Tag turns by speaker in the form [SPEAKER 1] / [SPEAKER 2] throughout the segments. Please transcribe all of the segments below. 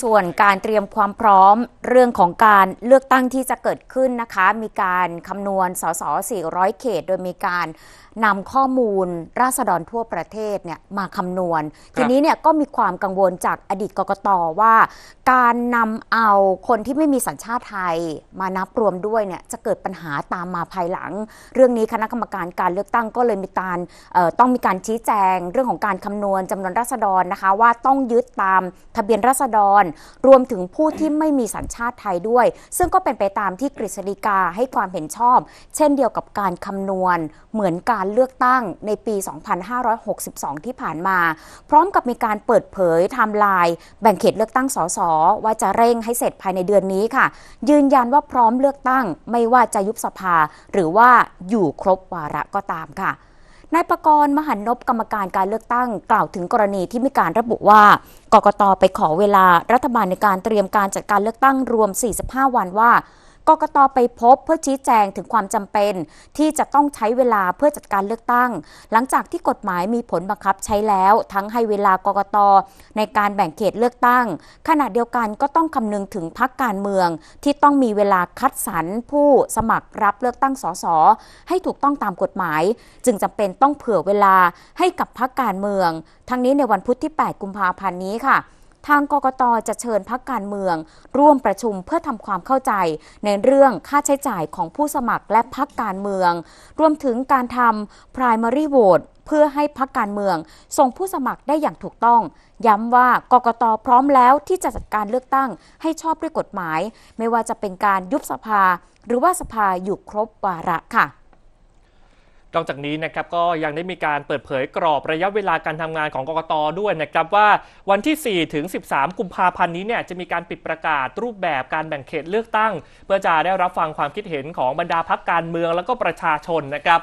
[SPEAKER 1] ส่วนการเตรียมความพร้อมเรื่องของการเลือกตั้งที่จะเกิดขึ้นนะคะ มีการคำนวณสส 400 เขต โดยมีการนำข้อมูลราษฎรทั่วประเทศเนี่ยมาคำนวณ ทีนี้เนี่ยก็มีความกังวลจากอดีตกกตว่า การนำเอาคนที่ไม่มีสัญชาติไทยมานับรวมด้วยเนี่ยจะเกิดปัญหาตามมาภายหลัง เรื่องนี้คณะกรรมการการเลือกตั้งก็เลยมีการต้องมีการชี้แจง เรื่องของการคำนวณจำนวนราษฎรนะคะ ว่าต้องยึดตามทะเบียนราษฎรรวมถึงผู้ที่ไม่มีสัญชาติไทยด้วย ซึ่งก็เป็นไปตามที่กฤษฎีกาให้ความเห็นชอบ เช่นเดียวกับการคำนวณเหมือนการเลือกตั้งในปี 2562 ที่ผ่านมา พร้อมกับมีการเปิดเผยไทม์ไลน์แบ่งเขตเลือกตั้งสสว่าจะเร่งให้เสร็จภายในเดือนนี้ค่ะ ยืนยันว่าพร้อมเลือกตั้งไม่ว่าจะยุบสภา หรือว่าอยู่ครบวาระก็ตามค่ะ นายประกรณ์มหันนบกรรมการการเลือกตั้ง กล่าวถึงกรณีที่มีการระบุว่ากกตไปขอเวลารัฐบาลในการเตรียมการจัดการเลือกตั้งรวม 45 วันว่า กกตไปพบเพื่อชี้แจงถึงความจำเป็น ที่จะต้องใช้เวลาเพื่อจัดการเลือกตั้ง หลังจากที่กฎหมายมีผลบังคับใช้แล้ว ทั้งให้เวลากกตในการแบ่งเขตเลือกตั้ง ขณะเดียวกันก็ต้องคำนึงถึงพักการเมือง ที่ต้องมีเวลาคัดสรรผู้สมัครรับเลือกตั้งสสให้ถูกต้องตามกฎหมาย จึงจำเป็นต้องเผื่อเวลาให้กับพักการเมือง ทั้งนี้ในวันพุธที่ 8 กุมภาพันธ์นี้ค่ะ ทางกกตจะเชิญพักการเมือง ร่วมประชุมเพื่อทำความเข้าใจ ในเรื่องค่าใช้จ่ายของผู้สมัครและพักการเมือง รวมถึงการทำ primary vote เพื่อให้พักการเมือง ส่งผู้สมัครได้อย่างถูกต้อง ย้ำว่ากกตพร้อมแล้วที่จะจัดการเลือกตั้งให้ชอบด้วยกฎหมาย ไม่ว่าจะเป็นการยุบสภา หรือว่าสภาอยู่ครบวาระค่ะ
[SPEAKER 2] นอกจากนี้นะครับก็ยังได้มีการเปิดเผยกรอบระยะเวลาการทำงานของกกตด้วยนะครับว่าวันที่ 4 ถึง 13 กุมภาพันธ์นี้เนี่ยจะมีการปิดประกาศรูปแบบการแบ่งเขตเลือกตั้ง เพื่อจะได้รับฟังความคิดเห็นของบรรดาพักการเมืองแล้วก็ประชาชนนะครับ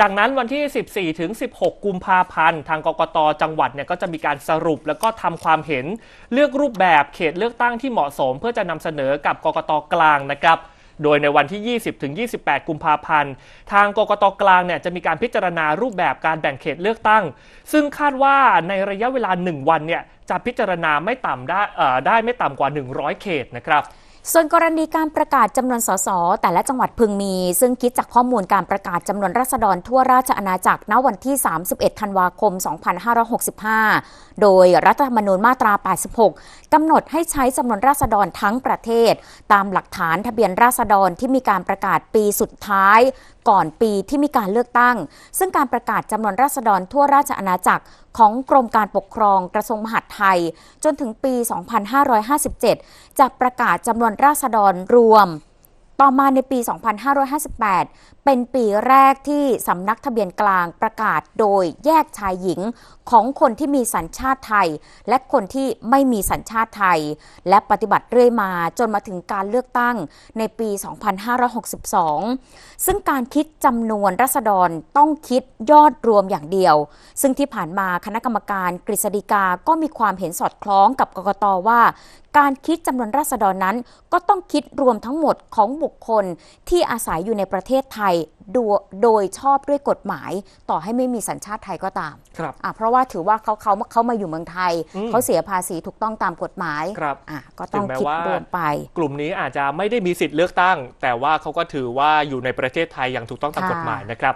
[SPEAKER 2] จากนั้นวันที่ 14 ถึง 16 กุมภาพันธ์ ทางกกต จังหวัดเนี่ยก็จะมีการสรุปแล้วก็ทำความเห็น เลือกรูปแบบเขตเลือกตั้งที่เหมาะสม เพื่อจะนำเสนอกับกกตกลางนะครับ โดยในวันที่ 20 ถึง 28 กุมภาพันธ์ ทางกกตกลางเนี่ยจะมีการพิจารณารูปแบบการแบ่งเขตเลือกตั้ง ซึ่งคาดว่าในระยะเวลา 1 วันเนี่ยจะพิจารณาไม่ต่ำได้ได้ไม่ต่ำกว่า 100 เขตนะครับ
[SPEAKER 1] ส่วนกรณีการประกาศจำนวนสสแต่ละจังหวัดพึงมี ซึ่งคิดจากข้อมูลการประกาศจำนวนราษฎรทั่วราชอาณาจักรณวันที่ 31 ธันวาคม 2565 โดยรัฐธรรมนูญมาตรา 86 กำหนดให้ใช้จำนวนราษฎรทั้งประเทศ ตามหลักฐานทะเบียนราษฎรที่มีการประกาศปีสุดท้ายก่อนปีที่มีการเลือกตั้ง ซึ่งการประกาศจำนวนราษฎรทั่วราชอาณาจักรของกรมการปกครองกระทรวงมหาดไทย จนถึงปี 2557 จะประกาศจำนวนราษฎรรวม ต่อมาในปี 2558 เป็นปีแรกที่สำนักทะเบียนกลางประกาศโดยแยกชายหญิงของคนที่มีสัญชาติไทย และคนที่ไม่มีสัญชาติไทย และปฏิบัติเรื่อยมาจนมาถึงการเลือกตั้งในปี 2562 ซึ่งการคิดจำนวนรัษฎรต้องคิดยอดรวมอย่างเดียว ซึ่งที่ผ่านมาคณะกรรมการกฤษฎีกาก็มีความเห็นสอดคล้องกับกกตว่า การคิดจำนวนราษฎรนั้นก็ต้องคิดรวมทั้งหมดของบุคคลที่อาศัยอยู่ในประเทศไทยโดยโดยชอบด้วยกฎหมาย ต่อให้ไม่มีสัญชาติไทยก็ตาม
[SPEAKER 2] ครับ
[SPEAKER 1] อะเพราะว่าถือว่าเขาเขาเขามาอยู่เมืองไทย
[SPEAKER 2] อืม
[SPEAKER 1] เขาเสียภาษีถูกต้องตามกฎหมาย
[SPEAKER 2] ครับ
[SPEAKER 1] อะก็ต้อง
[SPEAKER 2] ถึงแม้
[SPEAKER 1] คิด
[SPEAKER 2] ว่า
[SPEAKER 1] รวมไป
[SPEAKER 2] กลุ่มนี้อาจจะไม่ได้มีสิทธิ์เลือกตั้ง แต่ว่าเขาก็ถือว่าอยู่ในประเทศไทยอย่างถูกต้องตาม
[SPEAKER 1] ค่ะ
[SPEAKER 2] กฎหมายนะครับ